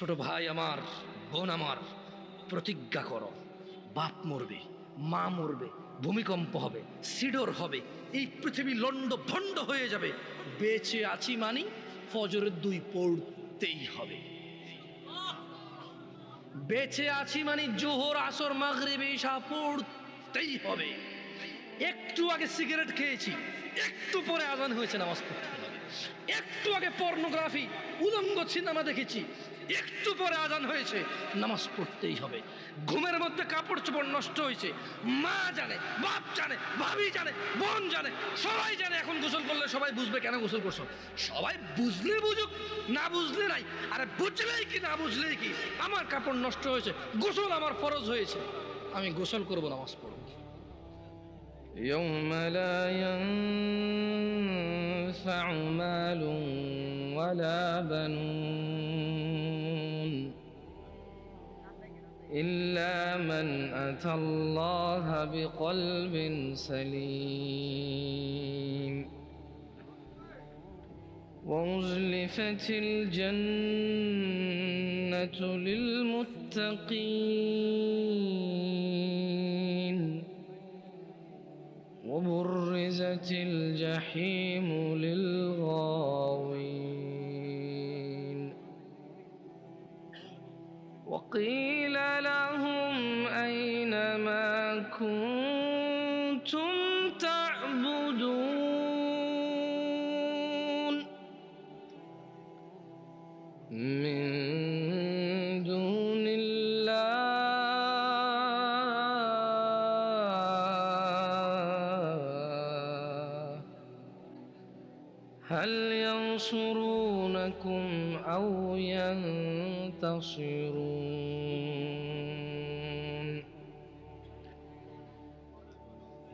ছোট ভাই আমার, বোন আমার, প্রতিজ্ঞা করো, বাপ মরবে, মা মরবে, ভূমিকম্প হবে, সিডর হবে, এই পৃথিবী লন্ড ভণ্ড হয়ে যাবে। বেঁচে আছি মানি ফজরের দুই পড়তেই হবে। বেঁচে আছি মানে জোহর, আসর, মাগরিব, ঈশা পড়তেই হবে। একটু আগে সিগারেট খেয়েছি, একটু পরে আজান হয়েছে, নামাজ পড়তে হবে। একটু আগে পর্নোগ্রাফি, উলঙ্গ সিনেমা দেখেছি একটু পরে আজান হয়েছে নামাজ পড়তেই হবে ঘুমের মধ্যে কাপড় চোপড় নষ্ট হয়েছে মা জানে বাপ জানে ভাবি জানে বোন জানে সবাই জানে এখন গোসল করলে সবাই বুঝবে কেন গোসল করছো সবাই বুঝলে বুঝুক না বুঝলে নাই আরে বুঝলেই কি না বুঝলেই কি আমার কাপড় নষ্ট হয়েছে গোসল আমার ফরজ হয়েছে আমি গোসল করবো নামাজ পড়বো يوم لا ينفع مال ولا بنون إلا من أتى الله بقلب سليم. وأزلفت الجنة للمتقين. وبرزت الجحيم للغاوين. وقيل كنتم تعبدون من دون الله. هل ينصرونكم أو ينتصرون؟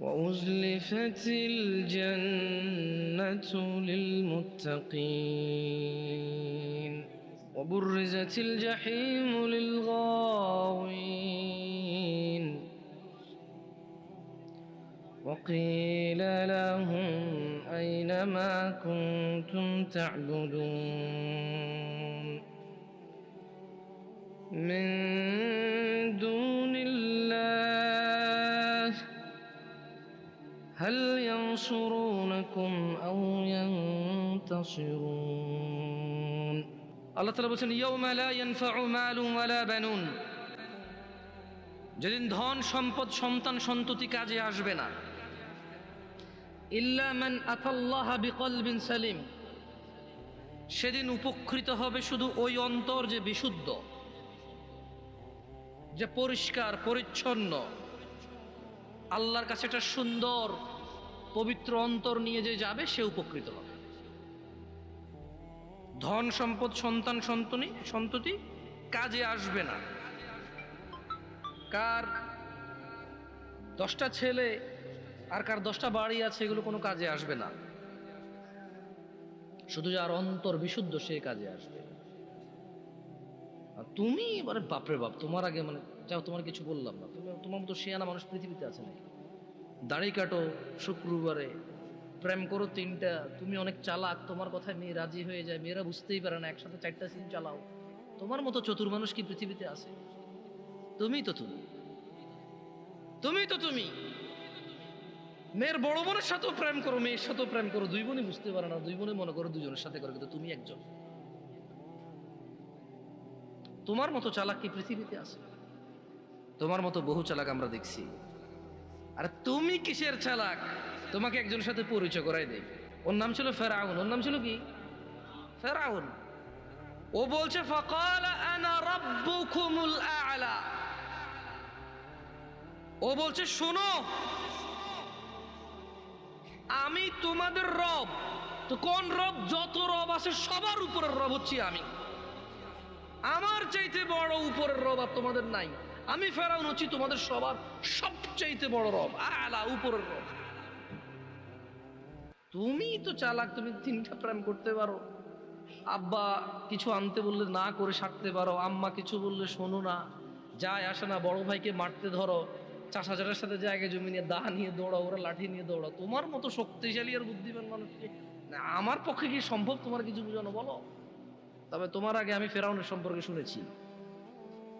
وأزلفت الجنة للمتقين وبرزت الجحيم للغاوين وقيل لهم أين ما كنتم تعبدون من دون هل ينصرونكم أو ينتصرون আল্লাহ তালা বলছেন ইয়ৌমা লা ইয়ানফাউ মালুন ওয়ালা বানুন যেদিন ধন সম্পদ সন্তান সন্ততি কাজে আসবে না ইল্লা মান আতাল্লাহ বিকলবিন সালিম সেদিন উপকৃত হবে শুধু ওই অন্তর যে বিশুদ্ধ যে পরিষ্কার পরিচ্ছন্ন আল্লাহর কাছে একটা সুন্দর পবিত্র অন্তর নিয়ে যে যাবে, সে উপকৃত হবে। ধন সম্পদ, সন্তান সন্তনি, সন্ততি, কাজে আসবে না। কার দশটা ছেলে আর কার দশটা বাড়ি আছে, এগুলো কোনো কাজে আসবে না। শুধু যার অন্তর বিশুদ্ধ, সে কাজে আসবে। আর তুমি এবারে বাপরে বাপ, তোমার আগে মানে যাও, তোমার কিছু বললাম না। তুমি তোমার মতো শেয়ানা মানুষ পৃথিবীতে আছে নাকি? দাড়ি কাটো শুক্রবারে। প্রেম করো তিনটা, তুমি অনেক চালাক, তোমার কথায় মেয়ে রাজি হয়ে যায়, মেয়েরা বুঝতেই পারে না, একসাথে চারটা সিন চালাও। তোমার মতো চতুর মানুষ কি পৃথিবীতে আছে? তুমি তো তুমি। তুমি তো তুমি। মেয়ের বড় বোনের সাথেও প্রেম করো, মেয়ের সাথেও প্রেম করো, দুই বোনই বুঝতে পারে না, দুই বোনই মনে করো দুজনের সাথে করো, কিন্তু তুমি একজন। তোমার মতো চালাক কি পৃথিবীতে আছে? তোমার মতো বহু চালাক আমরা দেখছি। আর তুমি কিসের চালাক? তোমাকে একজনের সাথে পরিচয় করাই দেই। ওর নাম ছিল ফেরাউন। ওর নাম ছিল কি? ফেরাউন। ও বলছে, ফকাল আনা রাব্বুকুমুল আ'লা। ও বলছে, শোনো, আমি তোমাদের রব। তো কোন রব? যত রব আছে, সবার উপরের রব হচ্ছি আমি। আমার চাইতে বড় উপরের রব আর তোমাদের নাই। আমি ফেরাউন হচ্ছি তোমাদের সবার সবচাইতে বড় রব, আলা, উপরের রব। তুমি তো চালাক, তুমি তিনটা প্রেম করতে পারো। আব্বা কিছু আনতে বললে না করে সারতে পারো, আম্মা কিছু বললে শোনো না। যায় আসে না, বড় ভাইকে মারতে ধরো। চাষাচারের সাথে জায়গা জমি নিয়ে দা নিয়ে দৌড়াও, ওরা লাঠি নিয়ে দৌড়াও। তোমার মতো শক্তিশালী আর বুদ্ধিমান মানুষকে না, আমার পক্ষে কি সম্ভব তোমার কিছু বুঝানো, বলো? তবে তোমার আগে আমি ফেরাউনের সম্পর্কে শুনেছি।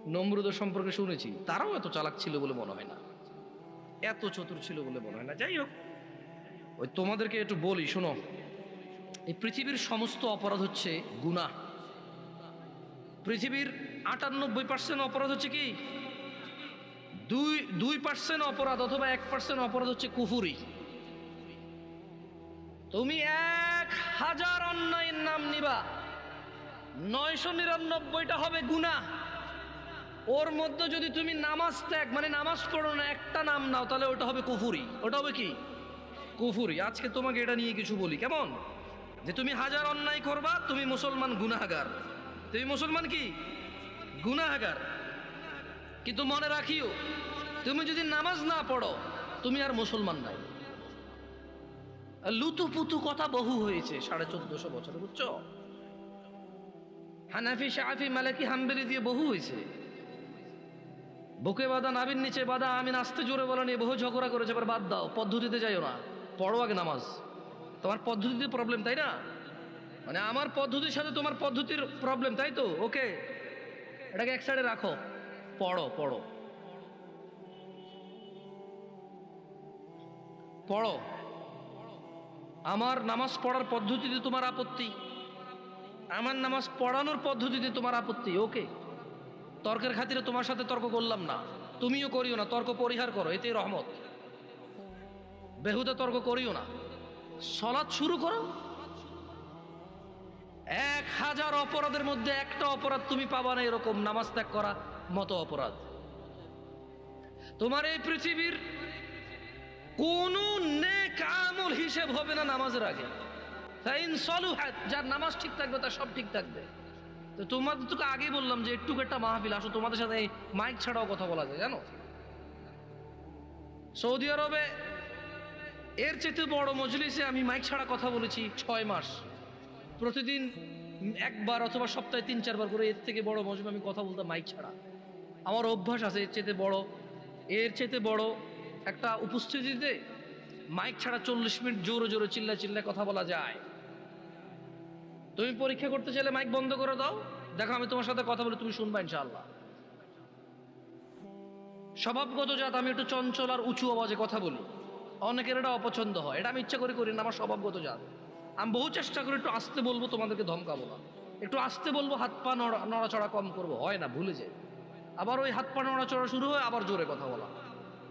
নমরুদের সম্পর্কে শুনেছি। তারাও এত চালাক ছিল বলে মনে হয় না। এত চতুর ছিল বলে মনে হয় না। যাই হোক, ওই তোমাদেরকে একটু বলি, শোনো। এই পৃথিবীর সমস্ত অপরাধ হচ্ছে গুণা পৃথিবীর আটানব্বই পার্সেন্ট অপরাধ হচ্ছে কি? দুই দুই পার্সেন্ট অপরাধ অথবা এক পার্সেন্ট অপরাধ হচ্ছে কুফুরি। তুমি এক হাজার অন্যায়ের নাম নিবা। নয়শো নিরানব্বইটা হবে গুণা ওর মধ্যে যদি তুমি নামাজ ত্যাগ মানে নামাজ পড়ো না, একটা নাম নাও, তাহলে ওটা হবে কুফুরি। ওটা হবে কি? কুফুরি। আজকে তোমাকে এটা নিয়ে কিছু বলি। কেমন? যে তুমি হাজার অন্যায় করবা, তুমি মুসলমান গুনাহাগার। তুমি মুসলমান কি? গুনাহাগার। কিন্তু মনে রাখিও, তুমি যদি নামাজ না পড়ো, তুমি আর মুসলমান নাই। লুতুপুতু কথা বহু হয়েছে সাড়ে চোদ্দশো বছরে, বুঝছ? হানাফি শাহি মালাকি, হাম্বেলি দিয়ে বহু হয়েছে। বুকে বাদা নাবির নিচে বাদা আমি নাচতে জোরে বলা নিয়ে বহু ঝগড়া করেছে, এবার বাদ দাও, পদ্ধতিতে যাইও না, পড়ো আগে নামাজ। তোমার পদ্ধতিতে প্রবলেম তাই না? মানে আমার পদ্ধতির সাথে তোমার পদ্ধতির প্রবলেম তাই তো? ওকে এটাকে এক সাইডে রাখো। পড়ো পড়ো। পড়ো। আমার নামাজ পড়ার পদ্ধতিতে তোমার আপত্তি। আমার নামাজ পড়ানোর পদ্ধতিতে তোমার আপত্তি ওকে তর্কের খাতিরে তোমার সাথে তর্ক করলাম না। তুমিও করিও না, তর্ক পরিহার করো, এতেই রহমত। বেহুদা তর্ক করিও না। সলাৎ শুরু করো। এক হাজার অপরাধের মধ্যে একটা অপরাধ তুমি পাবা না এরকম, নামাজ ত্যাগ করা মতো অপরাধ। তোমার এই পৃথিবীর কোন আমল হিসেব হবে না নামাজের আগে। যার নামাজ ঠিক থাকবে, তার সব ঠিক থাকবে। তো তোমাদের তোকে আগেই বললাম যে একটু একটা মাহফিল, আসো, তোমাদের সাথে মাইক ছাড়াও কথা বলা যায়, জানো? সৌদি আরবে এর চেয়ে বড় মজলিসে আমি মাইক ছাড়া কথা বলেছি ছয় মাস। প্রতিদিন একবার অথবা সপ্তাহে তিন, চারবার করে এর থেকে বড় মজলিস আমি কথা বলতাম মাইক ছাড়া। আমার অভ্যাস আছে এর চেয়ে বড়। এর চেয়ে বড় একটা উপস্থিতিতে মাইক ছাড়া চল্লিশ মিনিট জোরে জোরে চিল্লা চিল্লা কথা বলা যায়। তুমি পরীক্ষা করতে চাইলে মাইক বন্ধ করে দাও। দেখো, আমি তোমার সাথে কথা বলে, তুমি শুনবা ইনশাআল্লাহ। স্বভাবগত জাত, আমি একটু চঞ্চল আর উঁচু আওয়াজে কথা বলি। অনেকের এটা অপছন্দ হয়। এটা আমি ইচ্ছা করে করি না, আমার স্বভাবগত জাত। আমি বহু চেষ্টা করি একটু আসতে বলব, তোমাদেরকে ধমকাবো না। একটু আসতে বলব, হাত পা নড়া, নড়াচড়া কম করব, হয় না, ভুলে যায় আবার ওই হাত পা নড়াচড়া শুরু হয় আবার জোরে কথা বলা।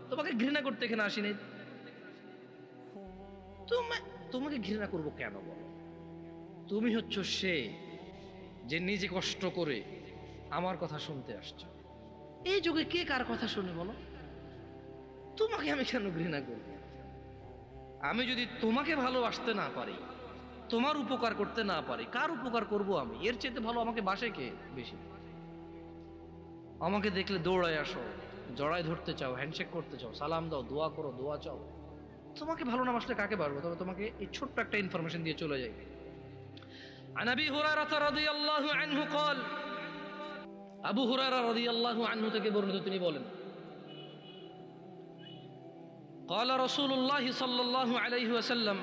তোমাকে ঘৃণা করতে এখানে আসিনি? তোমা- তোমাকে ঘৃণা করব কেন বলো? তুমি হচ্ছ সে যে নিজে কষ্ট করে আমার কথা শুনতে আসছে। এই যুগে কে কার কথা শুনে বলো? তোমাকে আমি কেন ঘৃণা করব আমি যদি তোমাকে ভালোবাসতে না পারি, তোমার উপকার করতে না পারি, কার উপকার করব আমি? এর চেয়ে ভালো আমাকে বাসে কে বেশি? আমাকে দেখলে দৌড়ায় আসো, জড়ায় ধরতে চাও হ্যান্ডশেক করতে চাও, সালাম দাও, দোয়া করো, দোয়া চাও। তোমাকে ভালো না বাসলে কাকে পারব তবে তোমাকে এই ছোট্ট একটা ইনফরমেশন দিয়ে চলে যাই। عن ابي هريره رضي الله عنه قال আবু হুরায়রা রাদিয়াল্লাহু আনহু থেকে বর্ণিত তিনি বলেন قال رسول الله صلى الله عليه وسلم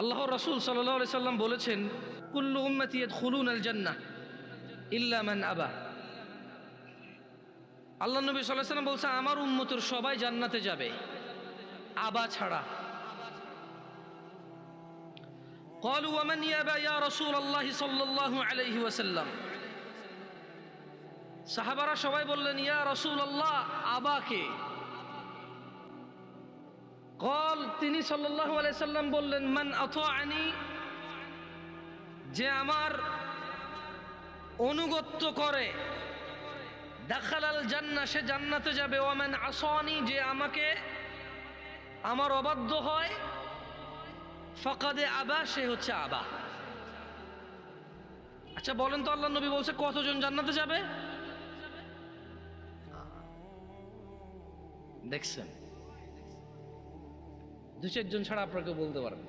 আল্লাহ রাসূল সাল্লাল্লাহু আলাইহি সাল্লাম বলেছেন কুল্লু উম্মতি ইয়াদখুলুনা আল জান্নাহ ইল্লা মান আবা আল্লাহ নবী সাল্লাল্লাহু আলাইহি সাল্লাম বলছে আমার উম্মতের সবাই জান্নাতে যাবে আবা ছাড়া قالوا ومن يابى يا رسول الله صلى الله عليه وسلم সাহাবারা সবাই বললেন ইয়া রসুল আল্লাহ আবাকে কল তিনি সাল্লাল্লাহু আলাইহি সাল্লাম বললেন মান আনি যে আমার অনুগত্য করে দেখালাল জান্না সে জান্নাতে যাবে ওয়ামান আসনি যে আমাকে আমার অবাধ্য হয় ফকাদে আবা, সে হচ্ছে আবা। আচ্ছা বলেন তো আল্লাহ নবী বলছে কতজন জান্নাতে যাবে? দেখছেন? দু চারজন ছাড়া আপনাকে বলতে পারেন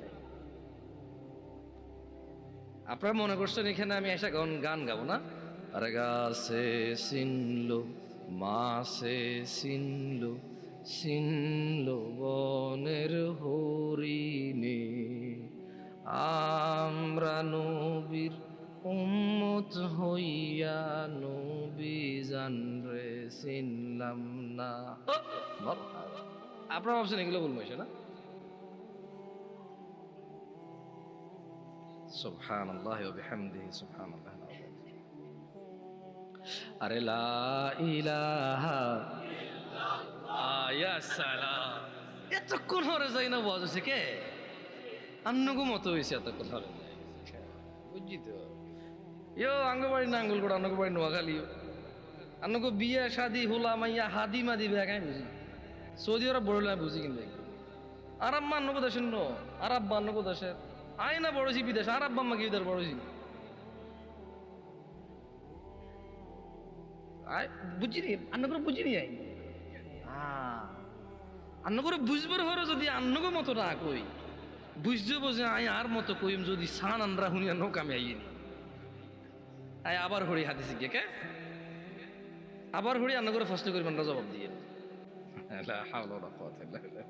আপনারা মনে করছেন এখানে আমি একটা গান গান গাবো না? আরে গা সে সিনলো মা সে সিনলো বনের হরিণে আমরা নবীর উম্মত হইয়া নবী জানরে চিনলাম না ও, বল। আপনারা ভাবছেন এগুলো বলবো এসে না سبحان الله وبحمده سبحان الله العظيم আরে লা ইলাহা ইয়া সালাম এতক্ষণ হরে যাই না বজ হচ্ছে কে? আন্নগো মতো হয়েছে এতক্ষণ হরে বুঝছি তো ইয়ো, আঙ্গবাড়ি না আঙ্গুল করে আন্নগো নোয়াখালী। আন্নগো বিয়ে শাদি, হোলা, মাইয়া, হাদি মাদি বেগাই বুঝি। সৌদি আরব বড় বুঝি কিন্তু আরব মা আন্নগো দেশের ন আরব বা আন্নগো দেশের। আয় না বড়ছি বিদেশ আরব বাম্মা কি বিদেশ বড়ছি বুঝিনি আন্ন করে বুঝিনি আই। আন্ন করে বুঝবার হরে যদি আন্নগো মতো না কই বুঝতে বোঝে আই আর মতো কইম যদি সান আনরা হুনিয়া নৌকামে আইনি আই আবার হরি হাদিসি কে কে? আবার হরি আন্ন করে ফার্স্ট করি আমরা জবাব দিয়ে। ওয়ালা কুওয়াতা ইল্লা বিল্লাহ।